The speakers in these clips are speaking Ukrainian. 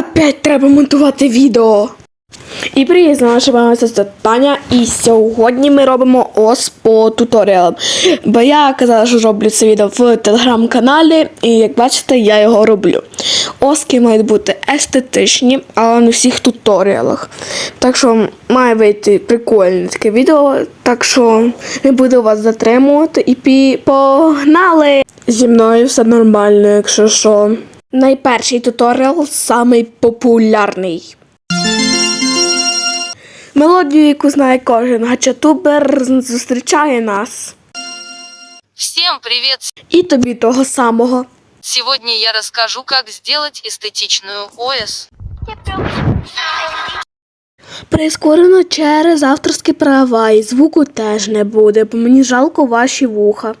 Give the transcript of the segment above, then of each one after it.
Опять треба монтувати відео. І привіт, з вами вами це Таня, і сьогодні ми робимо ос по туторіалам. Бо я казала, що роблю це відео в телеграм-каналі, і як бачите, я його роблю. Оски мають бути естетичні, але не всіх туторіалах. Так що має вийти прикольне таке відео, так що не буду вас затримувати і пі- погнали! Зі мною все нормально, якщо що. Найперший туторіал самий популярний. Мелодію, яку знає кожен гачатубер, зустрічає нас. Всем привет! І тобі того самого. Сегодня я расскажу, как сделать эстетичную ОС. Прискорено через авторські права, і звуку теж не буде, бо мені жалко ваші вуха.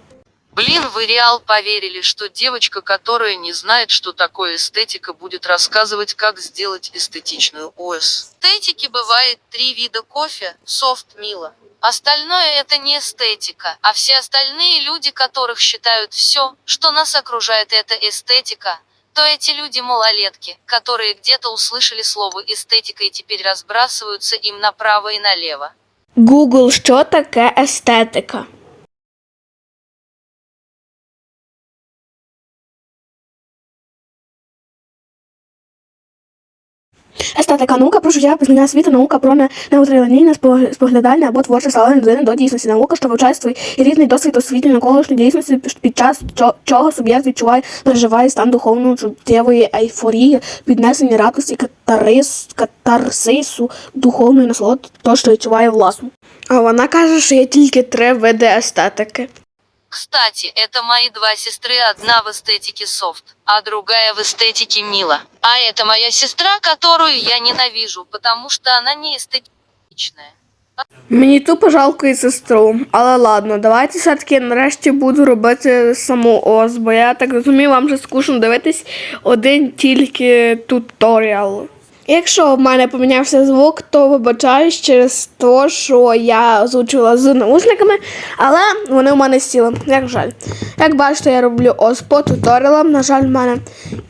Блин, вы реал поверили, что девочка, которая не знает, что такое эстетика, будет рассказывать, как сделать эстетичную ОС. Эстетики бывает три вида кофе, софт, мило. Остальное это не эстетика, а все остальные люди, которых считают все, что нас окружает, это эстетика, то эти люди малолетки, которые где-то услышали слово эстетика и теперь разбрасываются им направо и налево. Google, що таке естетика? Естетика наука про життя, пізнання світу, наука про не- неутралінійне споглядальне або творче ставлення людини до дійсності. Наука, що вивчає свій різний досвід освітлення навколишньої дійсності, під- час чого суб'єкт відчуває, переживає стан духовної чуттєвої ейфорії, піднесення радості, катарис, катарсису, духовної насолоди, то, що відчуває власну. А вона каже, що є тільки три види естетики. Кстати, это мои два сестры, одна в эстетике софт, а другая в эстетике мила. А это моя сестра, которую я ненавижу, потому что она не эстетичная. Мені тупо жалко і сестру, але ладно, давайте все-таки нарешті буду робити саму ос, бо я так розумію, вам вже скучно дивитись один тільки туторіал. Якщо в мене помінявся звук, то вибачаюсь через те, що я озвучила з наушниками, але вони в мене сіли, як жаль. Як бачите, я роблю ос по туторіалам. На жаль, в мене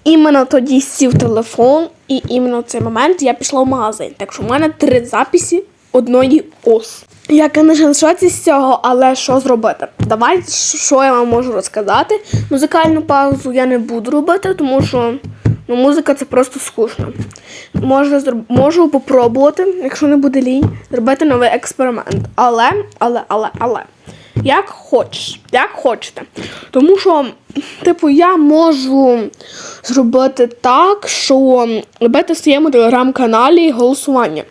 іменно тоді сів телефон, і іменно в цей момент я пішла в магазин. Так що в мене три записи одної ос. Я, в шоці з цього, але що зробити? Давайте, що я вам можу розказати. Музикальну паузу я не буду робити, тому що ну, музика це просто скучно. Можу, можу попробувати, якщо не буде лінь, зробити новий експеримент. Але, але, але, але. Як хочеш, як хочете. Тому що, типу, я можу зробити так, що робити в своєму телеграм-каналі голосування.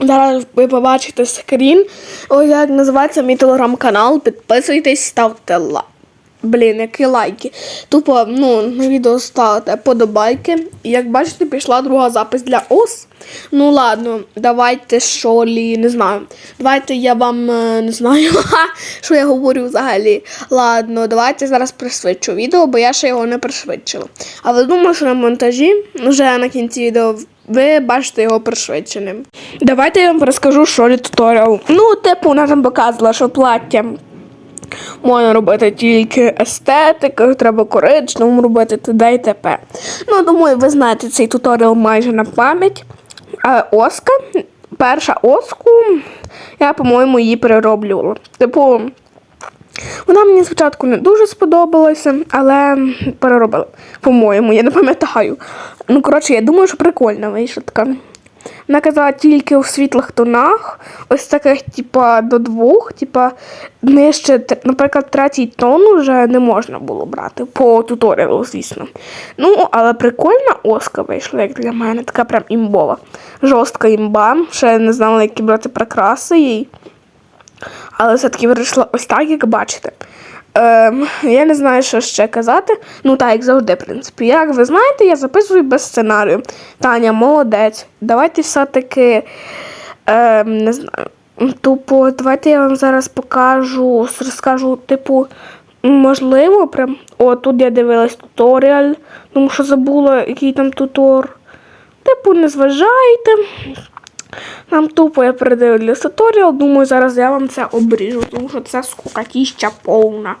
Зараз ви побачите скрін. Ось як називається мій телеграм-канал. Підписуйтесь, ставте лайк. Блін, які лайки. Тупо ну, на відео ставте подобайки. Як бачите, пішла друга запис для ос. Ну ладно, давайте що лі, не знаю. Давайте я вам е, не знаю, що я говорю взагалі. Ладно, давайте зараз пришвидшу відео, бо я ще його не пришвидшила. Але думаю, що на монтажі вже на кінці відео ви бачите його пришвидшеним. Давайте я вам розкажу, що лі туторіал. Ну, типу, вона там показувала, що плаття можна робити тільки естетика, треба коричневим робити т.д. і т.п. Ну, думаю, ви знаєте цей туторіал майже на пам'ять. А Оска, перша оску, я, по-моєму, її перероблювала. Типу, вона мені спочатку не дуже сподобалася, але переробила. По-моєму, я не пам'ятаю. Ну, коротше, я думаю, що прикольно вийшла така. Вона казала тільки у світлих тонах, ось таких, типа, до двох, типа, нижче, наприклад, третій тон вже не можна було брати по туторіалу, звісно. Ну, але прикольна оска вийшла, як для мене, така прям імбова. Жорстка імба. Ще не знала, які брати прикраси їй. Але все-таки вирішила ось так, як бачите. Ем, я не знаю, що ще казати. Ну, так, як завжди, в принципі. Як ви знаєте, я записую без сценарію. Таня, молодець. Давайте все-таки. Ем, не знаю. Тупо, давайте я вам зараз покажу, розкажу, типу, можливо, прям. О, тут я дивилась туторіал, тому що забула, який там тутор. Типу, не зважайте. Нам тупо я передивлюсь туторіал, думаю, зараз я вам це обріжу, тому що це скукатіща повна.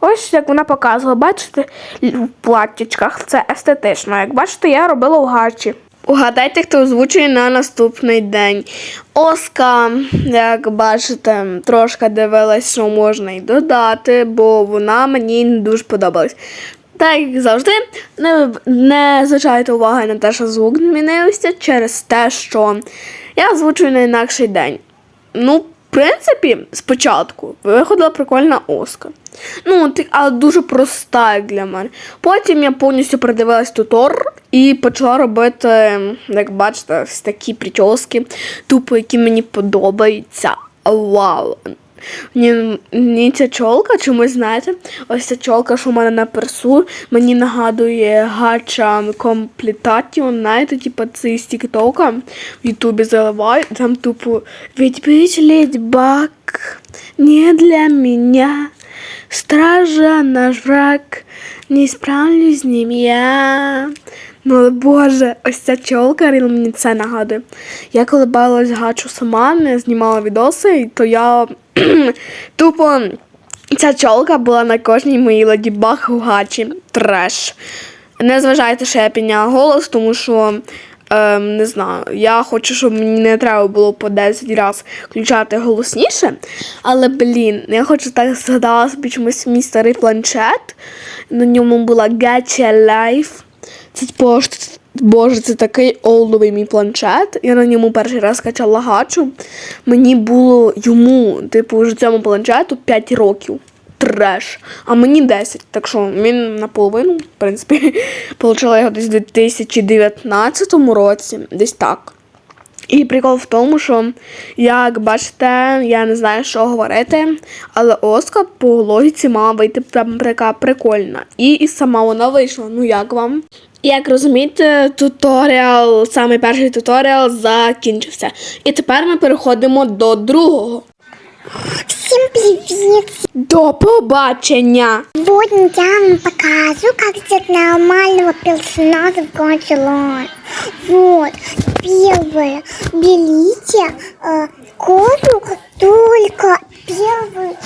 Ось як вона показувала, бачите, в платтячках це естетично. Як бачите, я робила в гачі. Угадайте, хто озвучує на наступний день. Оска, як бачите, трошки дивилась, що можна й додати, бо вона мені не дуже подобалась. Так як завжди, не, не зважайте уваги на те, що звук змінився через те, що я озвучую на інакший день. Ну, в принципі, спочатку виходила прикольна Оска. Ну, але дуже проста як для мене. Потім я повністю передивилась тутор і почала робити, як бачите, такі прически, тупо, які мені подобаються. Вау! Мені, мені ця чолка, чомусь знаєте, ось ця чолка, що в мене на персу, мені нагадує гача комплітатіо, знаєте, типу це з Тіктока в Ютубі заливаю, там тупо «Ведь быть не для меня, стража наш враг, не справлюсь з ним я». Ну, боже, ось ця чолка реально мені це нагадує. Я коли бавилась гачу сама, не знімала відоси, то я тупо ця чолка була на кожній моїй леді баг у гачі. Треш. Не зважайте, що я підняла голос, тому що. Ем, не знаю, я хочу, щоб мені не треба було по 10 разів включати голосніше. Але, блін, я хочу так згадала собі чомусь мій старий планшет. На ньому була Gacha Life. Це типу, боже, це такий олдовий мій планшет. Я на ньому перший раз качала гачу. Мені було йому, типу, вже цьому планшету 5 років. Треш. А мені 10. Так що він наполовину, в принципі, получила його десь у 2019 році, десь так. І прикол в тому, що, як бачите, я не знаю, що говорити, але Оска по логіці мала вийти прям така прикольна. І, і сама вона вийшла. Ну як вам? Як розумієте, туторіал, саме перший туторіал закінчився. І тепер ми переходимо до другого. Всем привет! До побачення! Сегодня я вам покажу, как сделать нормального персонажа Life. Вот, первое, берите э, кожу только первую,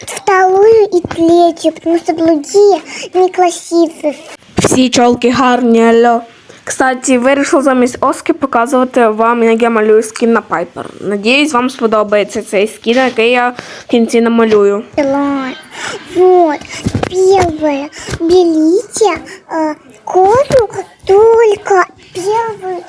вторую и третью, потому что другие некрасивые. Всі чолки гарні, алло. Кстати, вирішила замість Оски показувати вам, як я малюю скін на Пайпер. Надіюсь, вам сподобається цей скін, який я в кінці намалюю. Вот, первое, берите э, кожу только первую,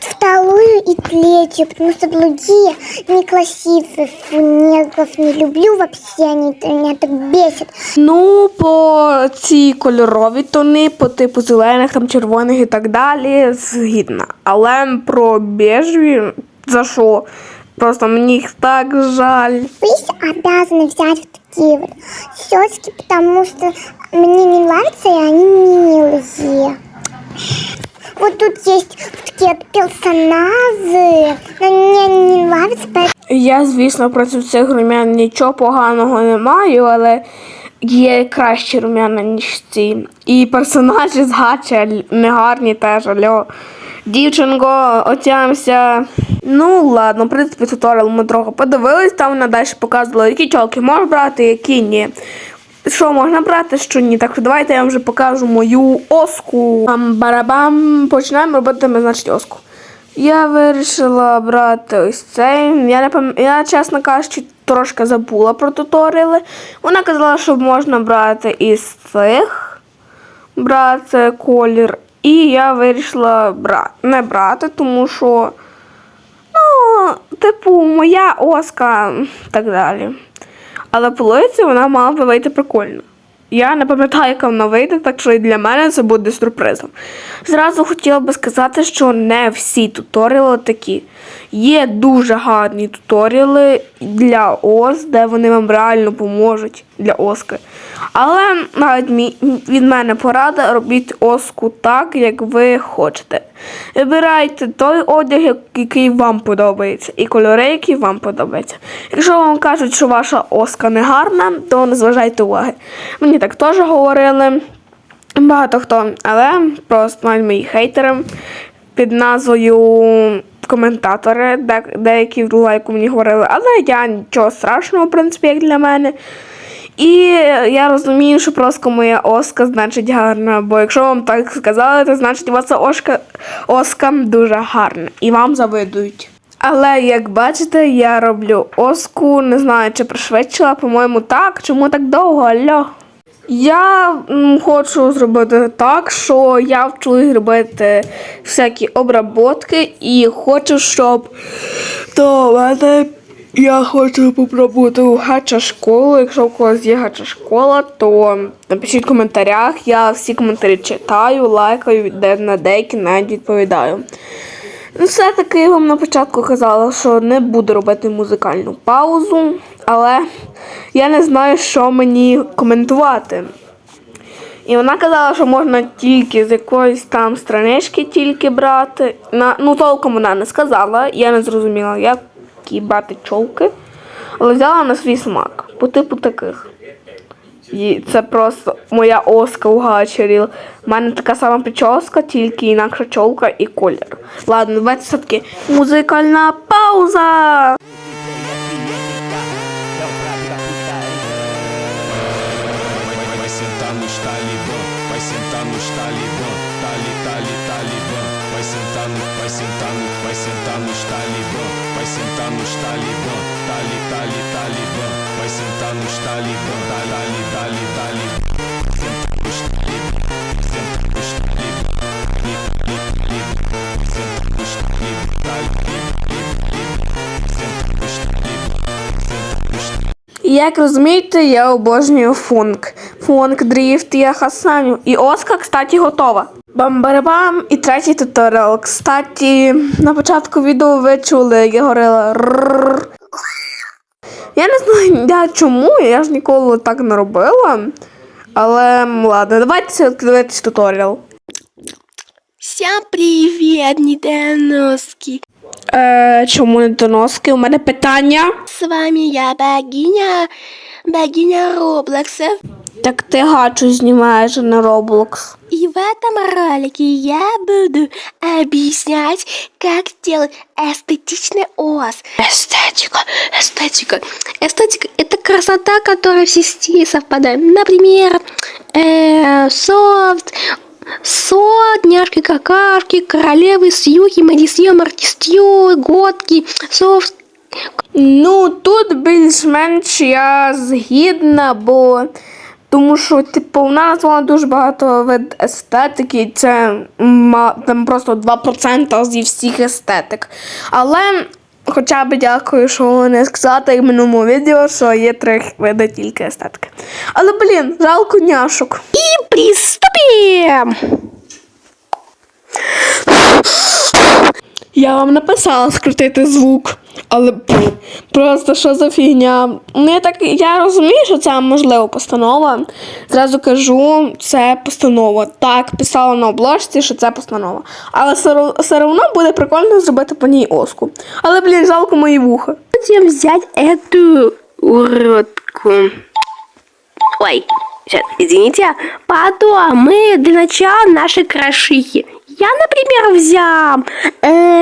вторую и третью, потому что другие некрасивые. Фу, негров не люблю вообще, они меня так бесят. Ну, по ці кольорові тони, по типу зелених, там червоних і так далі, згідна. Але про бежеві, за що? Просто мені їх так жаль. Вы обязаны взять вот такие вот щечки, потому что мне не нравятся, и они милые. Вот тут есть такие персонажи, мне не поэтому Я, звісно, проти цих румян нічого поганого не маю, але є кращі румяна, ніж ці. І персонажі з гача негарні теж, альо. Дівчинко, отямся. Ну, ладно, в принципі, туторіал ми трохи подивились, там вона далі показувала, які чолки можна брати, які ні. Що можна брати, що ні. Так що давайте я вам вже покажу мою оску. Там барабам. Починаємо робити, ми, значить, оску. Я вирішила брати ось цей. Я не пам... я, чесно кажучи, трошки забула про туторіали. Вона казала, що можна брати із цих, брати колір. І я вирішила бра... не брати, тому що, ну, типу, моя оска так далі. Але по логіці вона мала би вийти прикольно. Я не пам'ятаю, яка вона вийде, так що і для мене це буде сюрпризом. Зразу хотіла би сказати, що не всі туторіали такі. Є дуже гарні туторіали для ОС, де вони вам реально поможуть для Оски. Але навіть від мене порада робіть оску так, як ви хочете. Вибирайте той одяг, який вам подобається, і кольори, які вам подобаються. Якщо вам кажуть, що ваша оска не гарна, то не зважайте уваги. Мені так теж говорили. Багато хто, але просто навіть мої хейтери під назвою коментатори, де- деякі в лайку мені говорили, але я нічого страшного, в принципі, як для мене. І я розумію, що просто моя оска значить гарна, бо якщо вам так сказали, то значить ваша оска, оска дуже гарна і вам завидують. Але як бачите, я роблю оску, не знаю, чи пришвидшила, по-моєму, так. Чому так довго? Алло? Я хочу зробити так, що я вчусь робити всякі обработки і хочу, щоб до мене я хочу попробувати гача школу. Якщо у когось є гача школа, то напишіть в коментарях. Я всі коментарі читаю, лайкаю, де на деякі навіть відповідаю. Ну, Все-таки я вам на початку казала, що не буду робити музикальну паузу, але я не знаю, що мені коментувати. І вона казала, що можна тільки з якоїсь там странички тільки брати. На, ну, толком вона не сказала, я не зрозуміла, які брати чолки. Але взяла на свій смак, по типу таких. І це просто моя оска у гачері. У мене така сама прическа, тільки інакша чолка і колір. Ладно, давайте все-таки музикальна пауза. Talibã, senta nos talibã. І як розумієте, я обожнюю функ. Функ, дріфт, я хасаню. І Оска, кстати, готова. Бам-барабам і третій туторіал. Кстати, на початку відео ви чули, я говорила. Я не знаю я чому, я ж ніколи так не робила. Але ладно, давайте все-таки дивитися туторіал. Всім привіт, недоноски! Е, чому недоноски? У мене питання. С вами я, богиня, богиня Роблокса. Так ти гачу знімаєш а на Roblox. И в этом ролике я буду объяснять, как сделать эстетичный ос. Эстетика, эстетика. Эстетика – это красота, которая все стили совпадает. Например, э, софт, сот, няшки, какашки, королевы, сьюхи, мадисье, мартистью, готки, софт, Ну, тут більш-менш я згідна, бо тому що, типу, вона назвала дуже багато вид естетики, це там просто 2% зі всіх естетик. Але хоча б дякую, що не сказати в минулому відео, що є три види тільки естетики. Але, блін, жалко няшок. И приступим! Я вам написала скрутити звук, але просто що за фігня. Ну, я так я розумію, що це можливо постанова. Зразу кажу, це постанова. Так, писала на обложці, що це постанова. Але все, одно буде прикольно зробити по ній оску. Але, блін, жалко мої вуха. Будем взять эту уродку. Ой, извините. Потом мы для начала наши крошихи. Я, например, взял,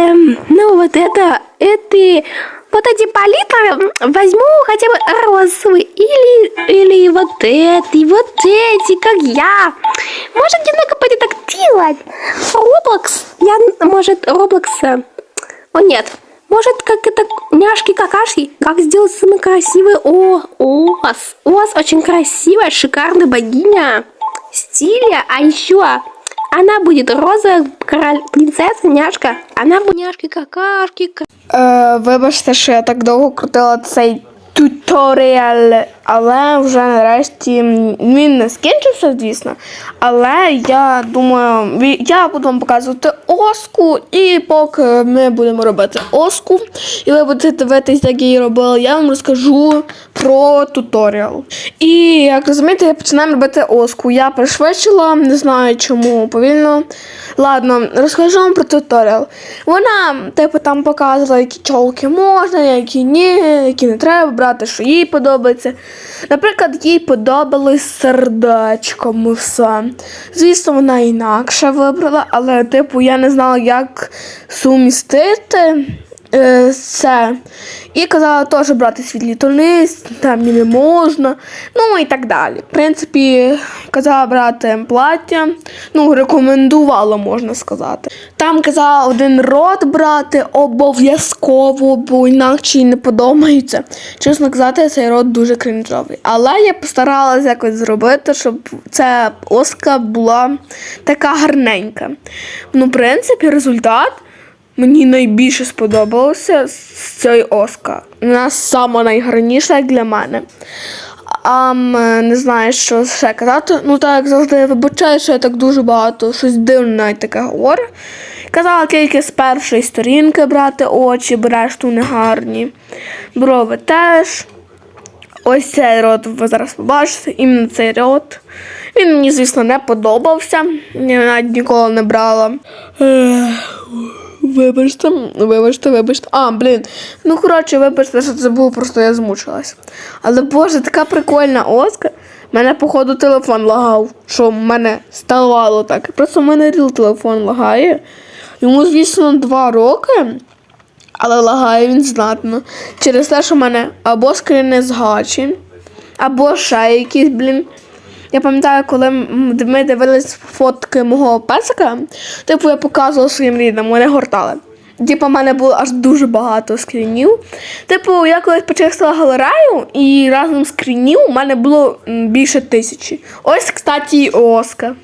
эм, ну вот это, это, вот эти палитры возьму хотя бы розовый или, или вот эти, вот эти, как я. Может немного подедактилать. Роблокс, я, может, Роблокса. О, нет. Может, как это няшки какашки? Как сделать самый красивый О, ос. Ос очень красивая, шикарная богиня. Стиля, а еще она будет роза, король, принцесса, няшка. Она будет няшки какашки. Е, вибачте, що я так довго крутила цей туторіал, але вже нарешті він не скінчився, звісно. Але я думаю, я буду вам показувати оску, і поки ми будемо робити оску, і ви будете дивитись, як я її робила, я вам розкажу про туторіал. І як розумієте, починаємо робити оску. Я пришвидшила, не знаю чому повільно. Ладно, розкажу вам про туторіал. Вона, типу, там показувала, які чолки можна, які ні, які не треба брати, що їй подобається. Наприклад, їй подобалось сердечком все. Звісно, вона інакше вибрала, але, типу, я не знала, як сумістити. Е, це. І казала теж брати світлі тони, там не можна, ну і так далі. В принципі, казала брати плаття, ну, рекомендувала, можна сказати. Там казала один рот брати обов'язково, бо інакше їй не подобається. Чесно казати, цей рот дуже кринжовий. Але я постаралася якось зробити, щоб ця оска була така гарненька. Ну, в принципі, результат мені найбільше сподобався з цієї оска. Вона сама найгарніша для мене. А не знаю, що ще казати. Ну так як завжди вибачаю, що я так дуже багато щось дивне навіть таке говорю. Казала тільки з першої сторінки брати очі, бо решту не гарні. Брови теж. Ось цей рот ви зараз побачите, іменно цей рот. Він мені, звісно, не подобався. Я навіть ніколи не брала. Вибачте, вибачте, вибачте. А, блін. Ну, коротше, вибачте, що це було, просто я змучилась. Але боже, така прикольна оска. Мене, походу, телефон лагав, що в мене ставало так. Просто в мене ріл телефон лагає. Йому, звісно, два роки. Але лагає він знатно. Через те, що в мене або скріни з гачі, або ще якісь, блін. Я пам'ятаю, коли ми дивились фотки мого песика, типу я показувала своїм рідним, вони гортали. Типу, в мене було аж дуже багато скрінів. Типу, я колись почистила галерею, і разом з скрінів у мене було більше тисячі. Ось, кстати, Оска.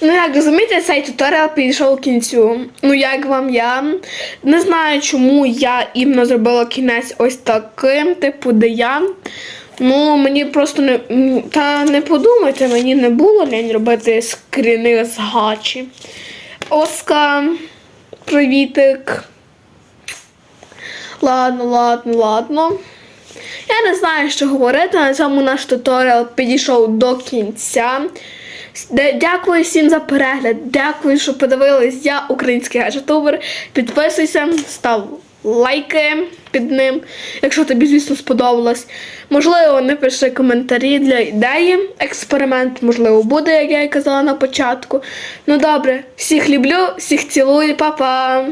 Ну, як розумієте, цей туторіал підійшов кінцю. Ну, як вам я не знаю, чому я іменно зробила кінець ось таким, типу, де я. Ну, мені просто не. Та не подумайте, мені не було лінь робити скріни з гачі. Оска, привітик. Ладно, ладно, ладно. Я не знаю, що говорити. На цьому наш туторіал підійшов до кінця. Дякую всім за перегляд. Дякую, що подивились. Я український гаджетубер. Підписуйся, став лайки під ним, якщо тобі, звісно, сподобалось. Можливо, напиши коментарі для ідеї. Експеримент, можливо, буде, як я і казала на початку. Ну добре, всіх люблю, всіх цілую, па-па!